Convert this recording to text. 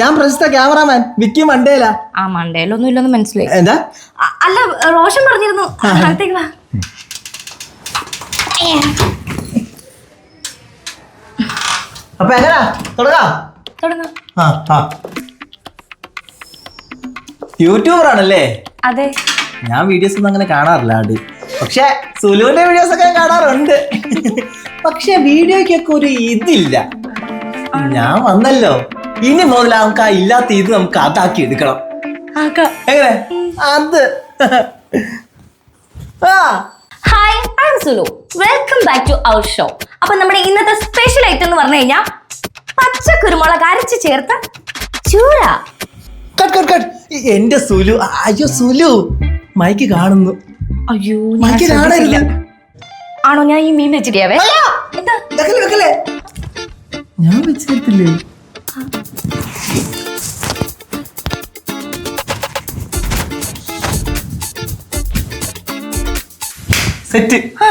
ഞാൻ പ്രശസ്ത ക്യാമറാമാൻ വിക്കി മണ്ടേല. ആ മണ്ടേലൊന്നും ഇല്ലെന്ന് മനസ്സിലായി. എന്താ? അല്ല റോഷൻ പറഞ്ഞിരുന്നു. അപ്പൊ എങ്ങനാ? തുടങ്ങാം. തുടങ്ങാം. ആ ആ. യൂട്യൂബർ ആണല്ലേ അതെ. ഞാൻ വീഡിയോസ് ഒന്നും അങ്ങനെ കാണാറില്ല അത് പക്ഷെ സുലുവിന്റെ വീഡിയോസ് ഒക്കെ കാണാറുണ്ട്. പക്ഷെ വീഡിയോക്കൊക്കെ ഒരു ഇതില്ല. ഞാൻ വന്നല്ലോ. ഇനി മുതൽ നമുക്ക് ആ ഇല്ലാത്ത ഇത് നമുക്ക് അതാക്കി എടുക്കണം. എങ്ങനെ? അത്. Hi I Sulu welcome back to our show അപ്പൊ നമ്മുടെ ഇന്നത്തെ സ്പെഷ്യൽ ഐറ്റം എന്ന് പറഞ്ഞു കഴിഞ്ഞാൽ പച്ച കുരുമുളക് അരച്ച് ചേർത്ത ചൂര കട്ട് കട്ട് കട്ട് എന്റെ സുലു. അയ്യോ സുലു. മൈക്ക് കാണുന്നു. അയ്യോ മൈക്ക് കാണരുത്. ആണോ ഞാൻ ഈ മീൻ വെച്ചിട്ടിയാവേ ഞാൻ വെച്ചിട്ടില്ലേ? സെറ്റ്. ആ.